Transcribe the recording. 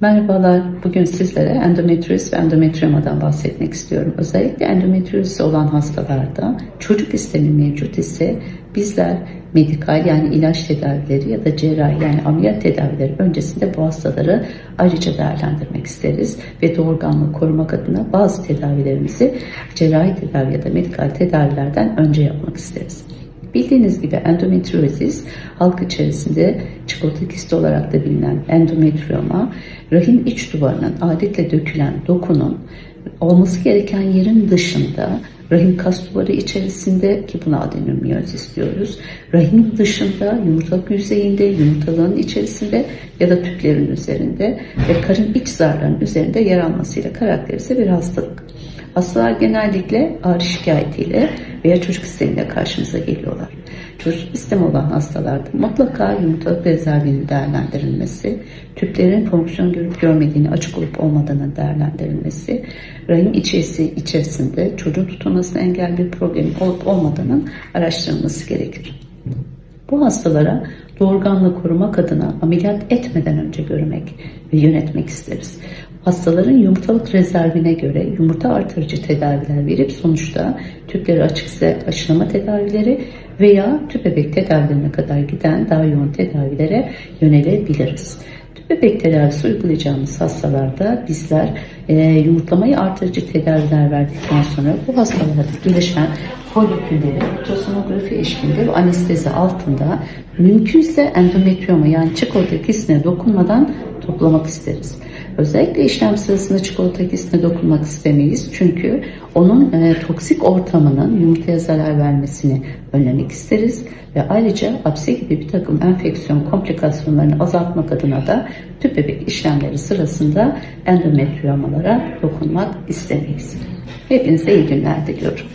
Merhabalar, bugün sizlere endometrioz ve endometriomadan bahsetmek istiyorum. Özellikle endometrioz olan hastalarda çocuk istemi mevcut ise bizler medikal yani ilaç tedavileri ya da cerrahi yani ameliyat tedavileri öncesinde bu hastaları ayrıca değerlendirmek isteriz ve doğurganlığı korumak adına bazı tedavilerimizi cerrahi tedavi ya da medikal tedavilerden önce yapmak isteriz. Bildiğiniz gibi endometriozis halk içerisinde çikolata kisti olarak da bilinen endometrioma rahim iç duvarının adetle dökülen dokunun olması gereken yerin dışında rahim kas duvarı içerisinde ki buna adenomiyozis diyoruz. Rahimin dışında yumurtalık yüzeyinde, yumurtalığın içerisinde ya da tüplerin üzerinde ve karın iç zarlarının üzerinde yer almasıyla karakterize bir hastalık. Hastalar genellikle ağrı şikayetiyle veya çocuk istemiyle karşımıza geliyorlar. Çocuk istemi olan hastalarda mutlaka yumurtalık rezervinin değerlendirilmesi, tüplerin fonksiyon görüp görmediğini açık olup olmadığının değerlendirilmesi, rahim içerisi içerisinde çocuğun tutulmasına engel bir problem olup olmadığının araştırılması gerekir. Bu hastalara doğurganlığı korumak adına ameliyat etmeden önce görmek ve yönetmek isteriz. Hastaların yumurtalık rezervine göre yumurta artırıcı tedaviler verip sonuçta tüpleri açıksa aşılama tedavileri veya tüp bebek tedavilerine kadar giden daha yoğun tedavilere yönelebiliriz. Tüp bebek tedavisi uygulayacağımız hastalarda bizler e, yumurtlamayı artırıcı tedaviler verdikten sonra bu hastalarda gelişen folikülleri ultrasonografi eşliğinde ve anestezi altında mümkünse endometrioma yani çikolata dokunmadan toplamak isteriz. Özellikle işlem sırasında çikolata kistine dokunmak istemeyiz. Çünkü onun e, toksik ortamının yumurtaya zarar vermesini önlemek isteriz. Ve ayrıca apse gibi bir takım enfeksiyon komplikasyonlarını azaltmak adına da tüp bebek işlemleri sırasında endometriomalara dokunmak istemeyiz. Hepinize iyi günler diliyorum.